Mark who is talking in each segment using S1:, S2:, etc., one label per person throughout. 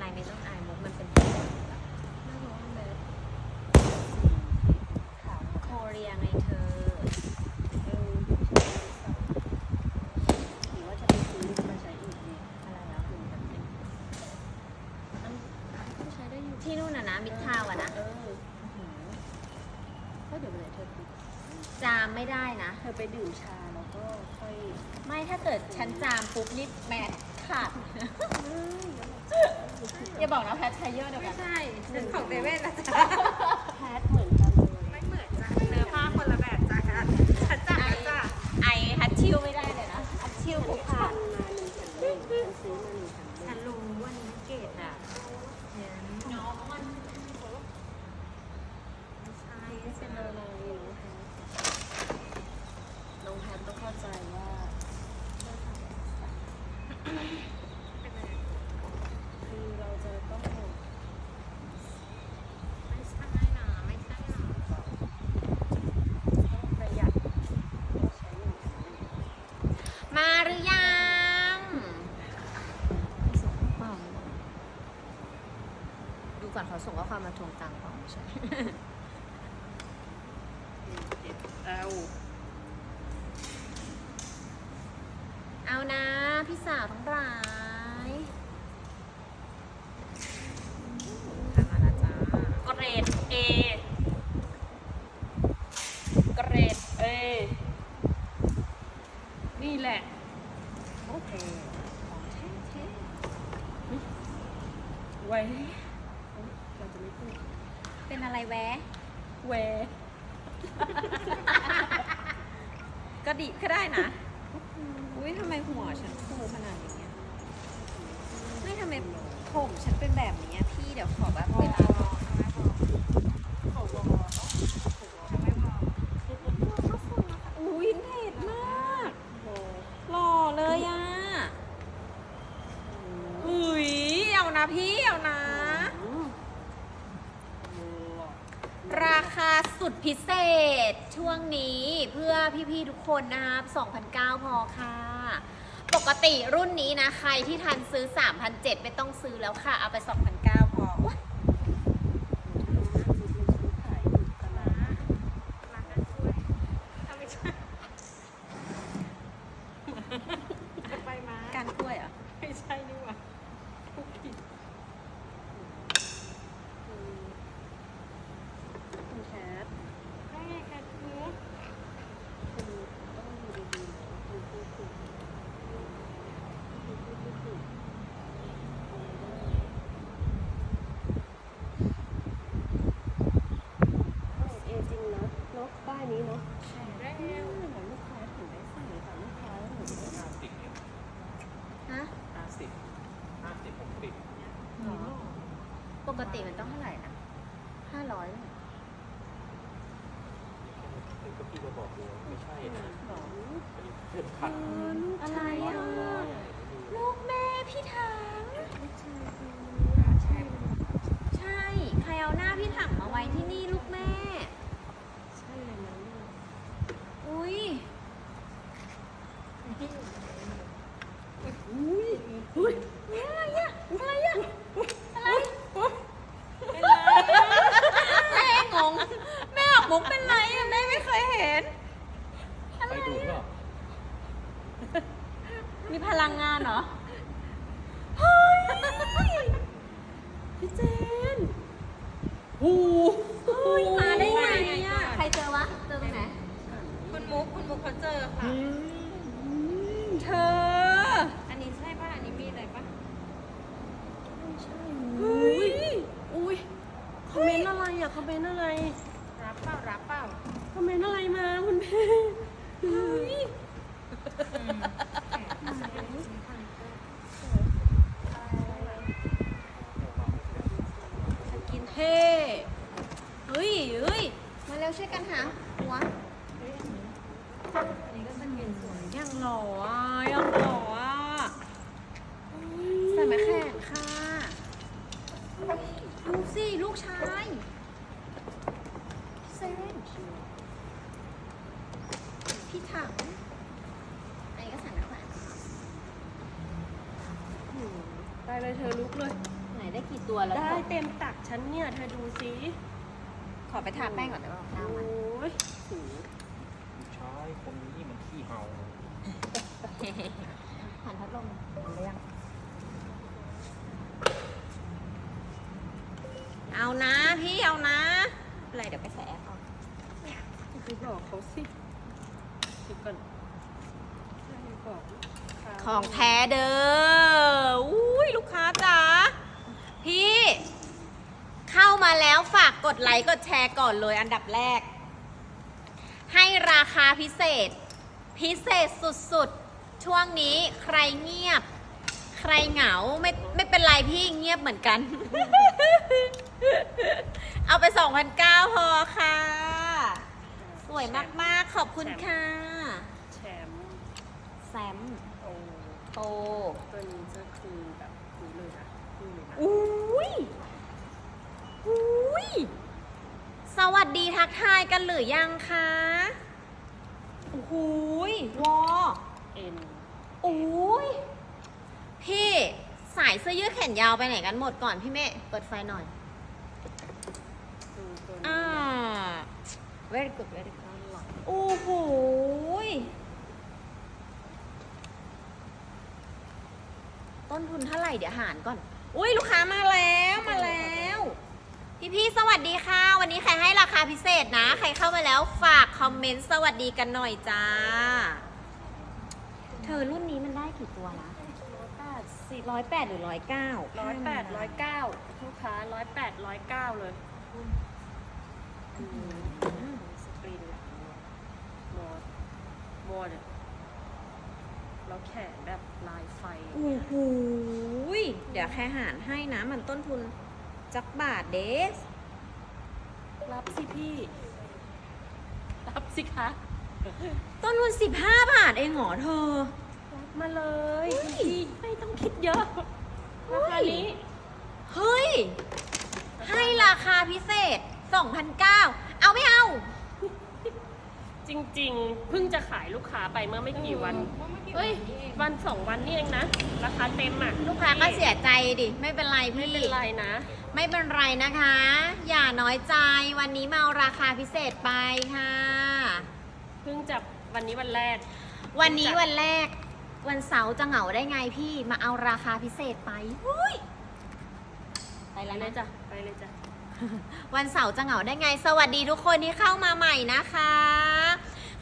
S1: ไรไม่ต้องอายมุกมันเป็นตัวแบบ
S2: น่ารักแบบขาว
S1: โคเรียไงเธอ
S2: เออหรือว่าจะไปซื้อมาใช้อีกดี
S1: อะไรแล้ว
S2: หรือแบบนี้มันก็ใช้ได้อยู่
S1: ที่นู่นน่ะนะมิดทาวน์อะนะ
S2: เออก็เดี๋ยววันไหนเธอไป
S1: จามไม่ได้นะ
S2: เธอไปดื่มชาแล้วก็ค่อย
S1: ไม่ถ้าเกิดฉันจามปุ๊บนี่แมสขาด อย่าบอกนะแพทใช้เยอะเดียว
S3: ไม่
S1: กัน
S3: ใช่เป็นของเดเว่นนะจ๊ะ
S2: แพทเหมือนกันเลย
S3: ไม่เหมือนจ้ะเนื้อผ้าคนละแบบจ้ะฉันจัดแล้วจ้ะ
S1: ไอฮัตชิวไม่ได้เลยนะฮัตชิว
S2: ฉั
S1: ผู
S2: น
S1: ก
S2: ทา
S1: ขาด
S2: นมาหนึ่งแผ่นหนึ่งฉันซื้อมาหนึ่งแผ่นห
S3: ฉั
S2: นึ่
S3: น
S2: ง
S3: รู้ว่านี้เกตอะเนี่ยน้องมันไม่ใช่
S2: เป็นอะไรน้องแพทน้องแพทต้องเข้าใจว่า
S3: เป็นอะไร
S2: คือเราจะต้อง
S3: ไม่ใช่นะไม่ใช่นะ
S2: ต้องประหยัดต้องใช้หนึ่งแผ่นหนึ่ง
S1: มาหรือยัง
S2: ส่งข้อความมา
S1: ดูก่อนเขา ส่งข้อความมาทวงตังค์เปล่าไม่ใช่
S2: เจ็ดเอา
S1: เอานะ พี่สาวทั้งหลาย
S3: ทำมาแล้วจ้า
S1: เกรด A เกรด A
S3: นี่แหละ
S2: โอเคของแท้แท้
S3: ไว้
S2: เราจะไม่พูด
S1: เป็นอะไรแวะ
S3: แวก็ดีก็ได้นะ อุ้ยทำไมหัวฉันฟูขนาดนี้อะไม่ทำไม ผมฉันเป็นแบบนี้พี่เดี๋ยวขอแบบเวลา
S2: ของวอ
S3: อุ้ยเผ็ดมากหล่อเลยอะอุ้ยเอานะพี่เอานะ
S1: ราคาสุดพิเศษช่วงนี้เพื่อพี่ๆทุกคนนะครับ2,009พอค่ะ ปกติรุ่นนี้นะ ใครที่ทันซื้อ3,007ไม่ต้องซื้อแล้วค่ะ เอาไป 2,000พออุ๊ย
S2: ขายอยู่ตลาด
S3: ร้านนั้นช่วยถ้าไม่ใช่ไปมา
S1: การกล้วยเหรอะ
S3: ไม่ใช่นี่หว่าทุกผิด
S2: คุณแคท
S3: ไม่ไงกันหนู
S2: คุณต้องดูดีๆนะคุณพูดถูกคุณพูดไม่ถูกเอจริงนะเนาะป้ายนี้เนาะ
S3: ใช่แล้
S2: เออ
S3: ว
S2: เหมือนลูกค้าถึงได้ใส่แต่ลูกค้าเหมือนไม่ได้
S4: ห้าสิบเนี่ย
S1: ฮะ
S4: ห้าสิบห้าสิบหกสิบ
S1: หรอปกติ มันต้องเท่าไหร่นะ500เลย
S4: คือก็พี่มาบอกเลยว่าไม่ใช่นะ
S2: หรอ
S4: อันนี้เพื่อนพัน
S1: อะไรอะลูกแม่พี่ถัง
S3: ใช่
S1: ใช่ ใครเอาหน้าพี่ถังมาไว้ที่นี่ลูกแม่
S2: ใช่เลยนะเนี่ย
S1: อุ้ย
S2: อุ้ยอุ้ย
S1: อะไรอะอะไรอะอะไร
S3: เป็นไร
S1: แม่งง แม่ออกมุกเป็นไรอะแม่ไม่เคยเห็น
S4: ไปดูก็
S1: มีพลังงานเหรอ
S2: พี่เจน
S1: เฮ้ยมาได้ไงอะใครเจอวะ เจอตรงไหน
S3: คุณมุกคุณมุกเขาเจอค่ะ
S1: เธอ
S3: อันนี้ใช่ป่ะ อันนี้มีอะไรป่ะ
S2: ไม่ใช่
S1: เฮ้ย
S2: อุ้ยคอมเมนต์อะไรอะคอมเมนต์อะไร
S3: รับเปล่า รับเปล่า
S2: คอมเมนต์อะไรมาคุณแม่เฮ้ย
S1: สกินเท่เฮ้ยเฮ้ย มาเร็วช่วยกันหาหัว
S3: อันนี้ก็สกินสว ย
S1: ยังหล่ออะยังหล่ออะใส่ไม้แขนค่ะ ดูสิลูกชายพี่เซนพี่ถังอันนี้ก็ใส่ไม้แขวน
S2: ไปเลยเธอลุกเลย
S1: ไหนได้กี่ตัวแล้ว
S5: ได้เต็มตักฉันเนี่ย เธอดูสิ
S1: ขอไปทาแป้งก่อนได้ป่ะ
S5: โอ้
S1: ข้าวมัน
S5: ยสูง
S4: ผู้ชายคนนี้มันขี้เมา
S1: หันพัดลมหันไปยัง เอานะพี่เอานะอะไรเดี๋ยวไปใส่แอปเอา
S5: ไปบอกเขาสิคิดก่อนให้บอกลูกค้า
S1: ของแท้เด้ออุ้ยลูกค้าจ๋าพี่ เข้ามาแล้วฝากกดไลค์กดแชร์ก่อนเลยอันดับแรก ให้ราคาพิเศษ พิเศษสุดๆ ช่วงนี้ใครเงียบ ใครเหงาไม่ไม่เป็นไรพี่เงียบเหมือนกัน เอาไป2,009พอค่ะ สวยมากๆ ขอบคุณค่ะ
S5: แชมป์
S1: แซม
S5: โอ้
S1: โต
S5: ตัวนี้จะคือแบบนี้เลยนะนี่เลยนะ
S1: อุ้ยอุ้ยสวัสดีทักทายกันหรือยังคะโอ้โหยวอ
S5: เอ็น
S1: อุ้ยพี่สายเสื้อยืดแขนยาวไปไหนกันหมดก่อนพี่เมฆเปิดไฟหน่อย
S5: ดูตัว
S1: อ่า
S5: นี้
S1: very good very good
S5: น่ารัก
S1: โอ้โหยต้นทุนเท่าไหร่เดี๋ยวหารก่อน อุ้ยลูกค้ามาแล้วมาแล้ว พี่พี่ๆสวัสดีค่ะ วันนี้ใครให้ราคาพิเศษนะ ใครเข้ามาแล้วฝากคอมเมนต์สวัสดีกันหน่อยจ้า เธอรุ่นนี้มันได้ กี่ตัวนะสี่ร้อยแปดหรือร้อยเก้า
S5: ร้อยแปดร้อยเก้าลูกค้าร้อยแปดร้อยเก้าเลยอืมสกรีนหลังมอดมอดอะแล้วแขนแบบลายไฟ
S1: โอ้โหยเดี๋ยวแค่หารให้นะมันต้นทุนจักบาทเดส
S5: รับสิพี่ รับสิคะ
S1: ต้นทุน15บาทเองเหรอเธอ
S5: รับ มาเลย
S1: เฮ้ย
S5: พี่ไม่ต้องคิดเยอะราคานี้
S1: เฮ้ย ให้ราคาพิเศษ 2,009เอาไม่เอา
S5: จริงๆ เพิ่งจะขายลูกค้าไปเมื่อไม่กี่วัน เฮ้ย วันสองวันนี่เองนะ ราคาเต็มอะ
S1: ลูกค้าก็เสียใจดิ ไม่เป็นไร
S5: ไม่
S1: พี่
S5: เป็นไรนะ
S1: ไม่เป็นไรนะคะ อย่าน้อยใจ วันนี้มาเอาราคาพิเศษไปค่ะ
S5: เพิ่งจะวันนี้วันแรก
S1: วันนี้วันแรก วันเสาร์จะเหงาได้ไงพี่มาเอาราคาพิเศษไปหุ้ยไป
S5: ไป
S1: แล้ว
S5: เลย
S1: นะ
S5: จ้ะไปเลยจ้ะ
S1: วันเสาร์จะเหงาได้ไง สวัสดีทุกคนที่เข้ามาใหม่นะคะ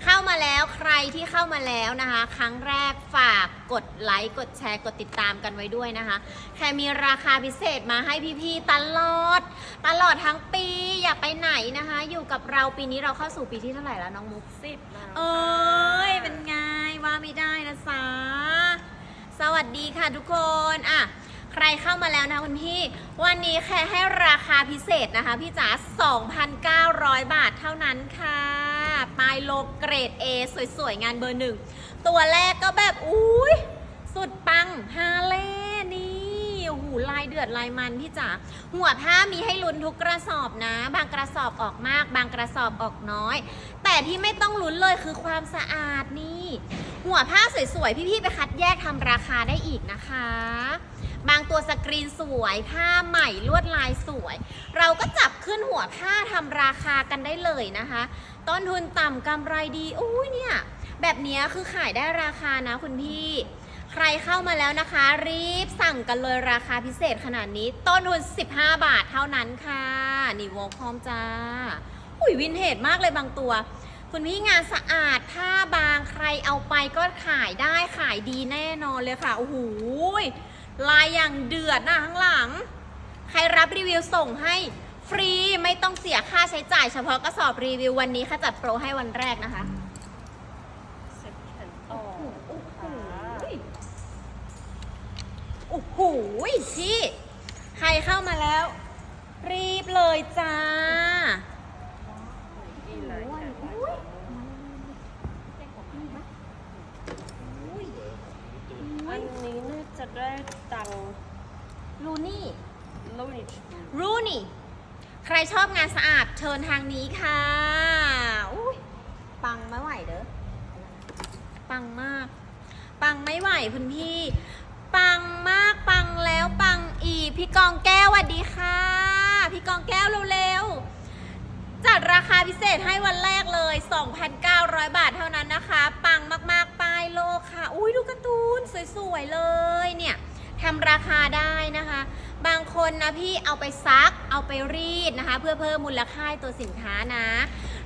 S1: เข้ามาแล้วใครที่เข้ามาแล้วนะคะ ครั้งแรกฝากกดไลค์กดแชร์กดติดตามกันไว้ด้วยนะคะแค่มีราคาพิเศษมาให้พี่ๆตลอด ตลอดทั้งปีอย่าไปไหนนะคะ อยู่กับเราปีนี้เราเข้าสู่ปีที่เท่าไหร่แล้วน้องมุก
S5: สิบแล้ว
S1: เอ้ยเป็นไง ว่าไม่ได้นะสาสวัสดีค่ะทุกคนอะใครเข้ามาแล้วนะคุณพี่ วันนี้แค่ให้ราคาพิเศษนะคะ พี่จ๋า 2,900 บาทเท่านั้นค่ะปลายโลเกรด A สวยๆ งานเบอร์หนึ่ง ตัวแรกก็แบบ อุ้ยสุดปังฮาเล่ นี่โอ้โหลายเดือดลายมันพี่จ๋าหัวผ้ามีให้ลุ้นทุกกระสอบนะ บางกระสอบออกมาก บางกระสอบออกน้อย แต่ที่ไม่ต้องลุ้นเลยคือความสะอาดนี่ หัวผ้าสวยๆ พี่ๆไปคัดแยกทำราคาได้อีกนะคะ บางตัวสกรีนสวย ผ้าใหม่ลวดลายสวย เราก็จับขึ้นหัวผ้าทำราคากันได้เลยนะคะ ต้นทุนต่ำกำไรดีอุ้ยเนี่ยแบบนี้คือขายได้ราคานะคุณพี่ ใครเข้ามาแล้วนะคะ รีบสั่งกันเลยราคาพิเศษขนาดนี้ ต้นทุน 15 บาทเท่านั้นค่ะ นี่วอลคอมจ้า อุ้ยวินเทจมากเลยบางตัว คุณพี่งานสะอาดผ้าบางใครเอาไปก็ขายได้ขายดีแน่นอนเลยค่ะ โอ้โหลายอย่างเดือดนะข้างหลัง ใครรับรีวิวส่งให้ฟรีไม่ต้องเสียค่าใช้จ่ายเฉพาะกระสอบรีวิววันนี้ค่ะจัดโปรให้วันแรกนะคะ
S5: เซ็ตแขนต่อ
S1: โอ้โห
S5: ค่ะ
S1: โอ้โหพี่ ใครเข้ามาแล้ว รีบเลยจ้า
S5: อันนี้น่าจะได้ตังค์
S1: รูนี่
S5: ลูนิช
S1: รูนี่ ใครชอบงานสะอาดเชิญทางนี้ค่ะอุ้ยปังไม่ไหวเด้อ ปังมาก ปังไม่ไหวคุณพี่ ปังมากปังแล้วปังอีกพี่กองแก้วสวัสดีค่ะ พี่กองแก้วเร็วๆจัดราคาพิเศษให้วันแรกเลย 2,900 บาทเท่านั้นนะคะ ปังมากๆป้ายโลกค่ะ อุ้ยดูการ์ตูนสวยๆเลยเนี่ยทำราคาได้นะคะ บางคนนะพี่เอาไปซัก เอาไปรีดนะคะ เพื่อเพิ่มมูลค่าตัวสินค้านะ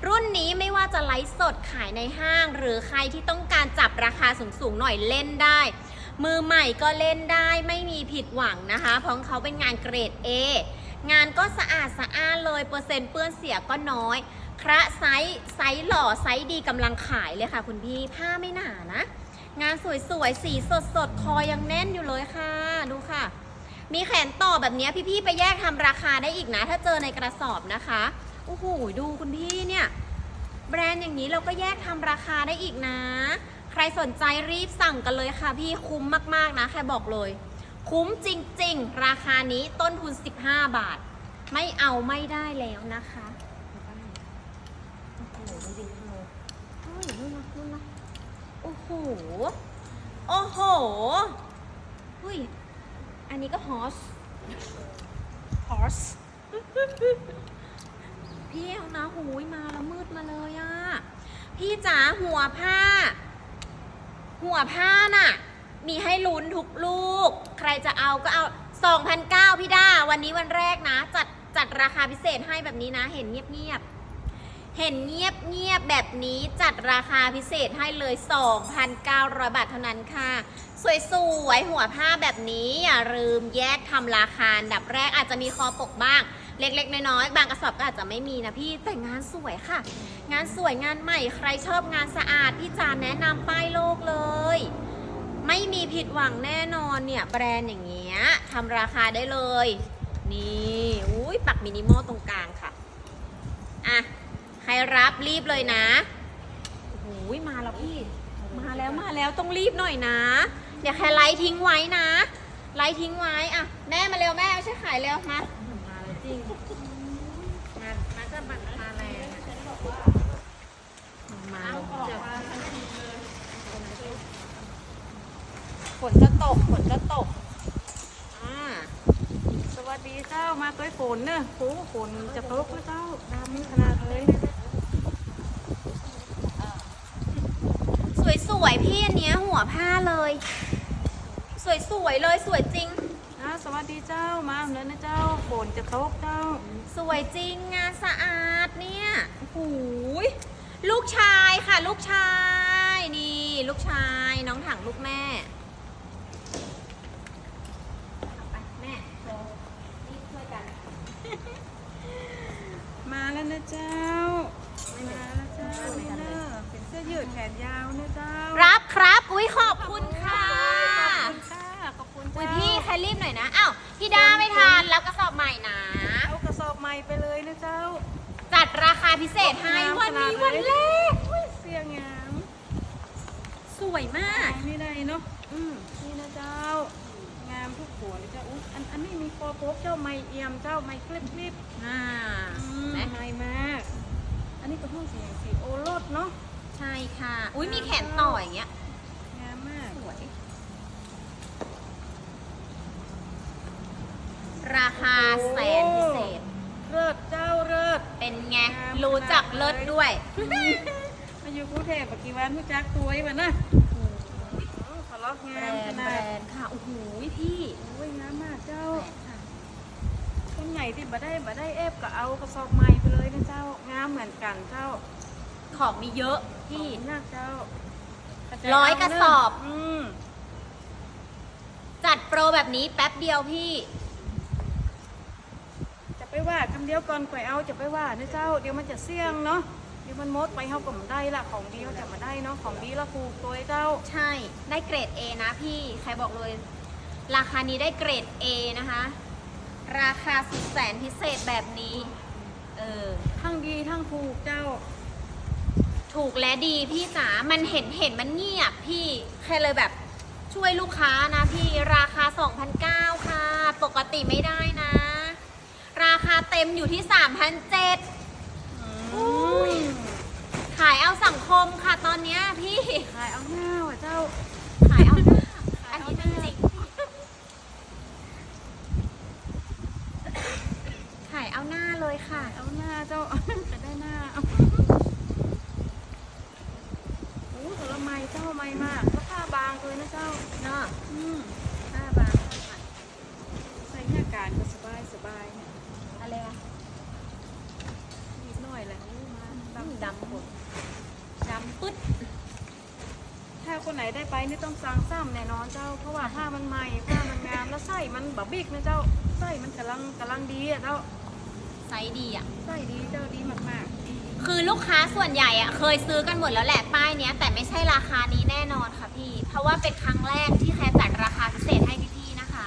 S1: รุ่นนี้ไม่ว่าจะไลฟ์สดขายในห้าง หรือใครที่ต้องการจับราคาสูงๆหน่อยเล่นได้ มือใหม่ก็เล่นได้ไม่มีผิดหวังนะคะ เพราะเขาเป็นงานเกรด A งานก็สะอาดสะอ้านเลยเปอร์เซ็นต์เปื้อนเสียก็น้อย คระไซส์ไซส์หล่อไซส์ดีกำลังขายเลยค่ะ คุณพี่ผ้าไม่หนานะ งานสวยๆ สีสดๆคอยังแน่นอยู่เลยค่ะ ดูค่ะ มีแขนต่อแบบนี้พี่ๆไปแยกทำราคาได้อีกนะ ถ้าเจอในกระสอบนะคะโอ้โหดูคุณพี่เนี่ย แบรนด์อย่างนี้เราก็แยกทำราคาได้อีกนะ ใครสนใจรีบสั่งกันเลยค่ะพี่คุ้มมากๆนะ แค่บอกเลย คุ้มจริง ๆ ราคานี้ต้นทุน 15 บาท ไม่เอาไม่ได้แล้วนะคะโอ้โหดูดิเฮ้ยนู่นนะนู่นนะโอ้โหโอ้โหยอันนี้ก็ฮอสฮอสพี่เอานะหูยมาแล้วมืดมาเลยอะพี่จ๋าหัวผ้า หัวผ้าน่ะ มีให้ลุ้นทุกลูก ใครจะเอาก็เอา2,009พี่ด้า วันนี้วันแรกนะ จัดจัดราคาพิเศษให้แบบนี้นะ เห็นเงียบๆ เห็นเงียบเงียบๆ แบบนี้จัดราคาพิเศษให้เลย 2,900 บาทเท่านั้นค่ะ สวยๆ หัวผ้าแบบนี้ อย่าลืมแยกทำราคาดับแรกอาจจะมีคอปกบ้าง เล็กๆ น้อยๆ บางกระสอบก็อาจจะไม่มีนะพี่แต่งานสวยค่ะ งานสวยงานใหม่ใครชอบงานสะอาดพี่จานแนะนำป้ายโลกเลย ไม่มีผิดหวังแน่นอนเนี่ย แบรนด์อย่างเงี้ยทำราคาได้เลย นี่อุ้ยปักมินิมอลตรงกลางค่ะ อะ ใครรับรีบเลยนะโอ้โหมาแล้วพี่ มาแล้วมาแล้วต้องรีบหน่อยนะ เดี๋ยวแค่ไลท์ทิ้งไว้นะ ไลท์ทิ้งไว้อะ แม่มาเร็วแม่ไม่ใช่ขายเร็วมา
S5: มาเลยจริงมามาก็มามาแรง
S1: มาลง
S5: ออก
S1: เจอ
S5: มา
S1: ฝนจะตกฝนจะตกอ่า
S5: สวัสดีเจ้ามาตัวฝนเนอะโอ้ฝนจะตกแล้วเจ้าดำขนาดเลย
S1: สวยๆพี่อันเนี้ยหัวผ้าเลย สวยๆเลยสวยจริง
S5: อ่าสวัสดีเจ้ามาแล้วนะเจ้าฝนจะตกเจ้า
S1: สวยจริงงานสะอาดเนี่ยโอ้โหย ลูกชายค่ะ ลูกชาย นี่ ลูกชาย น้องถังลูกแม่เอาไปแม่โทรรีบช่วยกัน
S5: มาแล้วนะเจ้า มาแล้วเจ้านี่เนอะเป็นเสื้อยืดแขนยาวนะเจ้า
S1: รับครับ อุ้ยขอบคุณค่ะ
S5: ขอบคุณค่ะ ขอบคุณเจ้า
S1: อุ้ยพี่ใครรีบหน่อยนะ อ้าว พี่ดาไม่ทานรับกระสอบใหม่นะ
S5: เอากระสอบใหม่ไปเลยนะเจ้า
S1: จัดราคาพิเศษให้
S5: งาม
S1: วันนี้
S5: ขนาด
S1: วัน
S5: เลย
S1: แรก
S5: อุ้ยเสียงาม
S1: สวยมาก
S5: ขายไม่ได้เนาะอืมนี่นะเจ้า งามทุกหัวเลยเจ้าอุ๊ยอันอันนี้มีคอโป๊กเจ้าไม่เอี่ยมเจ้าไม่คลิปคลิป
S1: อ่า
S5: อืม
S1: ไหม
S5: ไม่มาก อันนี้ก็ห้องสีสีโอรสเนาะ
S1: ใช่ค่ะ อุ้ยมีแขนต่ออย่างเงี้ย
S5: งามมาก
S1: สวย ราคาแสนพิเศษ
S5: เลิศเจ้า เลิศ
S1: เป็นไง
S5: งาม
S1: รู้จักเลิศด้วย
S5: มาอยู่กรุงเทพปกี่วันผู้จักตัวไอ้มันนะขอล็อก
S1: แบ
S5: งารมข
S1: นด์แบ
S5: นาด
S1: รนด์ค่ะ โอ้โหพี่
S5: โอ้ยงามมากเจ้า
S1: แสนค่ะ
S5: คนใหญ่ที่บ่ได้บ่ได้เอฟก็เอากระสอบใหม่ไปเลยนะเจ้างามเหมือนกันเจ้า
S1: ของมีเยอะพี่
S5: ขอบคุณมากเจ้า
S1: ร้อยกระสอบ
S5: อืม
S1: จัดโปรแบบนี้แป๊บเดียวพี่
S5: จะไป ว่าคำเดียวก่อนก่อยเอาจะไปว่านะเจ้า เดี๋ยวมันจะเสี่ยงเนาะเดี๋ยวมันมดไปเขาก็ไมาได้ละของดีเขาจะมาได้เนาะของดีละครูตัวไอ้เจ้า
S1: ใช่ ได้เกรด A นะพี่ใครบอกเลย ราคานี้ได้เกรด A นะคะ ราคาสุดแสนพิเศษแบบนี้ เออ
S5: ทั้งดีทั้งถูกเจ้า
S1: ถูกและดีพี่จ๋ามันเห็นเห็นมันเงียบพี่แค่เลยแบบช่วยลูกค้านะพี่ราคา 2,009ค่ะ ปกติไม่ได้นะรา คาเต็มอยู่ที่3,007อุ้ยขายเอาสังคมค่ะตอนเนี้ยพี่
S5: ขายเอาหน้าว่ะเจ้า
S1: ขายเอาหน้าอันนี้จริงเลยค่ะ
S5: เอาหน้าเจ้าจะได้หน้าเอาโอ้ผลไม้เจ้าไม่มากแล้วผ้าบางเลยนะเจ้า
S1: เนาะ
S5: อืม
S1: ห้าบาท
S5: ใส่หน้ากากก็สบายสบายเนี่ย
S1: อะไรวะ
S5: นิดหน่อยแหละโอ้มา
S1: ดำ
S5: ดำ
S1: ดำหมดดำปึ๊ด
S5: ถ้าคนไหนได้ไปนี่ต้องสั่งซ้ำแน่นอนเจ้า เพราะว่าผ้ามันใหม่ผ้ามันงามแล้วไส้มันแบบบิ๊กนะเจ้าไส้มันกำลังกำลังดีอะเจ้า
S1: ไซส์ดีอะ
S5: ไส้ดีเจ้าดีมาก
S1: คือลูกค้าส่วนใหญ่อะเคยซื้อกันหมดแล้วแหละป้ายเนี้ยแต่ไม่ใช่ราคานี้แน่นอนค่ะพี่ เพราะว่าเป็นครั้งแรกที่แคร์จัดราคาพิเศษให้พี่ๆนะคะ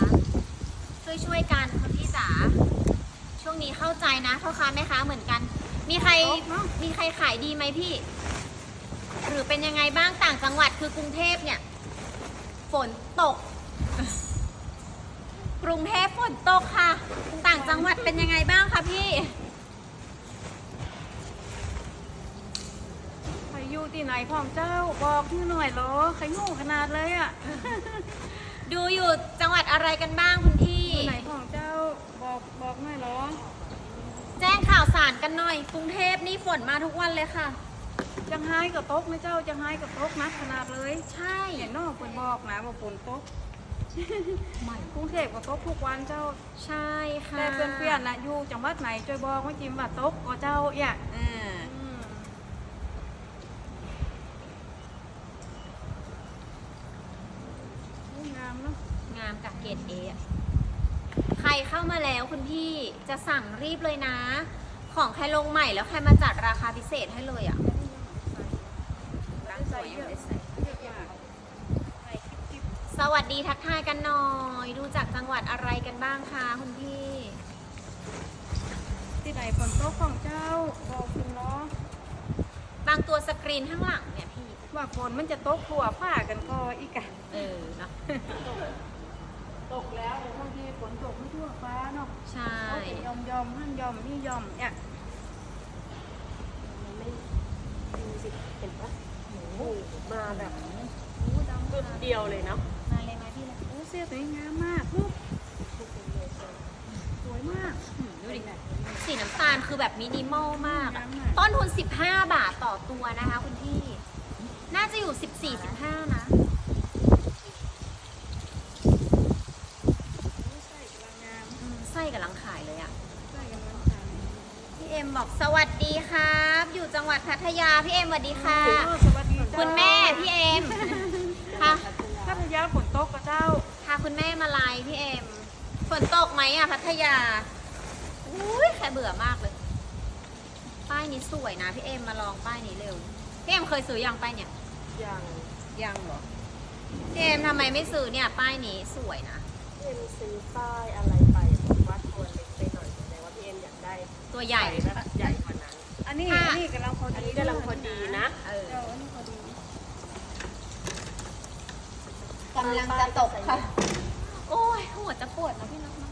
S1: ช่วยช่วยๆกันคุณพี่จ๋าช่ วงนี้เข้าใจนะพ่อค้าแม่ค้าเหมือนกัน มีใครมีใครขายดีไหมพี่ หรือเป็นยังไงบ้างต่างจังหวัดคือกรุงเทพเนี่ย ฝนตก กรุงเทพฝนตกค่ะ ต่างจังหวัดเป็นยังไงบ้างคะพี่
S5: ๆใครอยู่ที่ไหนพ่องเจ้าบอกที่หน่อยเหรอใครโง่ขนาดเลยอะ
S1: ดูอยู่จังหวัดอะไรกันบ้างคุณ พี่
S5: ที่ไหนพ่องเจ้าบอกบอกหน่อยเหรอ
S1: แจ้งข่าวสารกันหน่อย กรุงเทพนี่ฝนมาทุกวันเลยค่ะ
S5: จังไห้กับตกนะเจ้าจังไห้กับตกนะขนาดเลย
S1: ใช่
S5: อย่างนอกเปินบอกนะว่าฝนตก
S1: ใหม่
S5: กรุงเทพก็ตกทุกวันเจ้า
S1: ใช่ค่ะ
S5: แต่เพื่อนเพื่อนๆนะอยู่จังหวัดไหนช่วยบอกว่าจิมว่าตกก็เจ้าอย่า
S1: อ่า
S5: อืมโอ้งามเนาะ
S1: งามกับเกรดเอะใคร เข้ามาแล้วคุณพี่จะสั่งรีบเลยนะ ของใครลงใหม่แล้วใครมาจัดราคาพิเศษให้เลยอะร่างสวยยังไม่ได้ใส่
S5: เยอะมากใส่กิ๊บ
S1: สวัสดีทักทายกันหน่อย ดูจากจังหวัดอะไรกันบ้างคะคุณพี่
S5: ๆที่ไหนฝนตกของเจ้าบอกคุณเนาะ
S1: บางตัวสกรีนข้างหลังเนี่ยพี่
S5: ว่าฝนมันจะตกขัวผ้ากันก็อีกอะ
S1: เออเนาะ
S5: ตกแล้วแต่บางทีฝนตกไม่ทั่วฟ้าเนาะ
S1: ใช่
S5: เอาเป็นยอมยอมๆหั่นยอมนี่ยอมเนี่ย
S2: มาแบบ
S5: โอ้ดำ
S2: จุดเดียวเลยเนาะ
S1: มาเลยมาพี่เลย
S5: โอ้เสื้อสวยงามมากลูกสวยมาก
S1: ดูดิสีน้ำตาลคือแบบมินิมอลมากอะ
S5: งามมาก
S1: ต้นทุน 15 บาทต่อตัวนะคะคุณพี่ น่าจะอยู่ 14 15 นะ
S5: ใส่กำลังงาม
S1: อืมไส้กับลังขายเลยอะ
S5: ใส่กำลังงาม
S1: พี่เอ็มบอกสวัสดีครับ อยู่จังหวัด พัทยาพี่เอ็มสวัสดีค่ะ
S5: โอ้สวัสดีเจ้า
S1: คุณแม่พี่เอ็มค่ะ
S5: พัทยาฝนตกกับเจ้า
S1: พาคุณแม่มาไลฟ์พี่เอ็มฝนตกไหมอะพัทยาอุ้ยแค่เบื่อมากเลย ป้ายนี้สวยนะพี่เอ็มมาลองป้ายนี้เร็วพี่เอ็มเคยซื้อยังป้ายเนี่ย
S2: อย่าง
S1: ยังเหรอพี่เอ็มทำไมไม่ซื้อเนี่ยป้ายนี้สวยนะ
S2: พี่เอ็มซื้อป้ายอะไรไปผมว่าตัวเล็กไปหน่อยแต่ว่าพี่เอ็มอยากได้
S1: ตัวใหญ่
S2: แบบใหญ่กว่านั้น
S5: อันนี้
S1: ค่ะ
S5: อันนี้กำลังพอดี
S2: อันนี้กำลังพอดีนะ
S1: เออ
S5: เจ้าอันนี้พอดี
S1: กำลังจะตกค่ะ โอ้ยหัวจะปวดนะพี่น้องนะ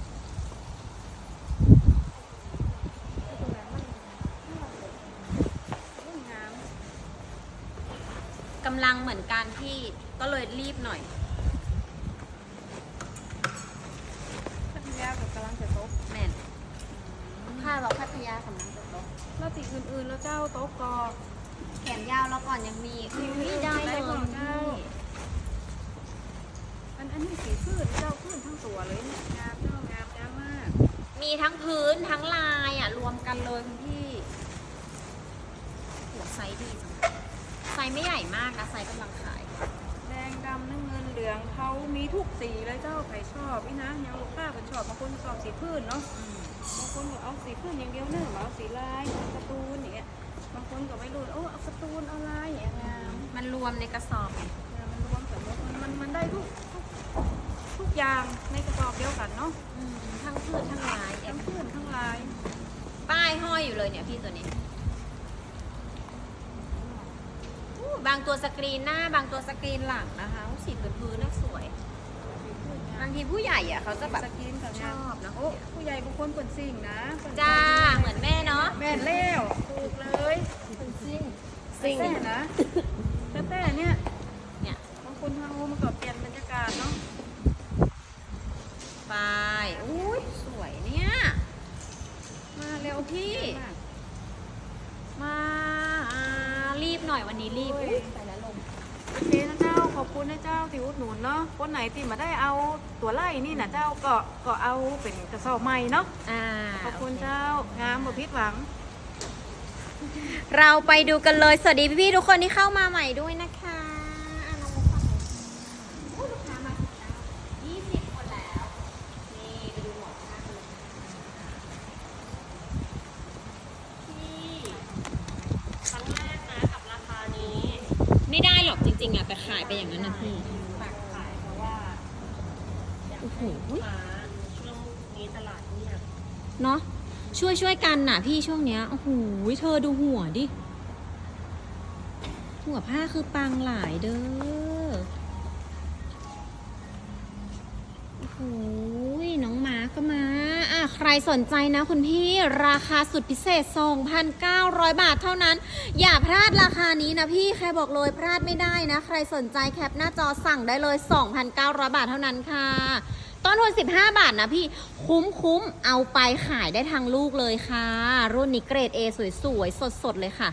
S5: เรื่องงาม
S1: กำลังเหมือนกันพี่ก็เลยรีบหน่อย
S5: พัทยากับกำลังจะตก
S1: แม่นถ้าเราพัทยากำลังจะตก
S5: แล้วสีอื่นๆแล้ว เจ้าตกก็
S1: แขนยาวแล้วก่อนยังมีอุ้ยได้เลย
S5: ได้ของ
S1: พี่
S5: เจ้าอันอันนี้สีพื้นเจ้าพื้นทั้งตัวเลยเนี่ยงามเจ้างามงามมาก
S1: มีทั้งพื้นทั้งลายอะรวมกันเลยคุณพี่หัวไซส์ดีจังไซส์ไม่ใหญ่มากนะไซส์กำลังขาย
S5: แดงดำน้ำเงินเหลืองเขามีทุกสีเลยเจ้าใครชอบนี่นะอย่างลูกค้าเป็นชอบบางคนชอบสีพื้นเนาะ บางคนก็เอาสีพื้นอย่างเดียวเนอะเอาสีลายเอาการ์ตูนอย่างเงี้ยบางคนก็ไม่รู้โอ้เอาการ์ตูนเอาลายอย่างเงี้ยงาม
S1: มันรวมในกระสอบ
S5: งามมันรวมสมมติมันมันมันได้ทุกทุกทุกอย่างในกระสอบเดียวกันเนาะ
S1: อืมทั้งพืชทั้งลายเอ็
S5: ทั้
S1: ม
S5: งพื้นทั้งลาย
S1: ป้ายห้อยอยู่เลยเนี่ยพี่ตัวนี้อู้บางตัวสกรีนหน้า บางตัวสกรีนหลังนะคะอู้สีพื้นๆน่าสวย บางทีผู้ใหญ่อะเขาจะแบบ
S5: สกินกับ
S1: ชอบเนอะ
S5: โอ้ผู้ใหญ่บางคนเปิดสิ่งนะเปิด
S1: จ้าเหมือนแม่เนาะ
S5: แม่นแล้วถูกเลยสิ่งแต่นะแต่แต่เนี่ย
S1: เนี่ย
S5: บางคนทางโฮมันก็เปลี่ยนบรรยากาศเนาะ
S1: ป้ายอุ้ยสวยเนี่ย
S5: มา
S1: เร็วพี่ มารีบหน่อยวันนี้รีบ
S5: โอ้ย
S1: อุ๊ยไปแล้วลม
S5: โอเคนะเจ้าขอบ คุณนะเจ้าที่อุดหนุนเนาะคนไหนที่มาได้เอาตัวไล่นี่นะเจ้าก็ก็เอาเป็นกระสอบใหม่เนาะ
S1: อ่า
S5: ขอบคุณ
S1: โเเจ้า
S5: งามบ่พิดหวัง
S1: เราไปดูกันเลย สวัสดีพี่ๆทุกคนที่เข้ามาใหม่ด้วยนะคะอะน้องมุกฟังหน่อยโอ้ลูกค้ามาถึงแล้วยี่สิบคนแล้ว นี่ไปดูหมอข้างกันเลยพี่
S5: ครั้งแรกนะกับราคานี้
S1: ไม่ได้หรอกจริงๆอะแต่ขายไปอย่างนั้นนะพี่
S5: ตักขายเพราะว่าอยาก
S1: โอ้โห
S5: ให้ลูกค้าช่วงนี้ตลาดเงียบ
S1: เนาะช่วยช่วยๆกันน่ะพี่ช่วงเนี้ย โอ้โหเธอดูหัวดิ หัวผ้าคือปังหลายเด้อ โอ้โหน้องหมาก็มาอะใค รสนใจนะคุณพี่ราคาสุดพิเศษ 2,900 บาทเท่านั้น อย่าพลาดราคานี้นะพี่แค่บอกเลยพลาดไม่ได้นะ ใครสนใจแคปหน้าจอสั่งได้เลย 2,900 บาทเท่านั้นค่ะต้นทุน15 บาทนะพี่คุ้มคุ้มเอาไปขายได้ทางลูกเลยค่ะ รุ่นนี้เกรด A สวยๆสดๆเลยค่ะ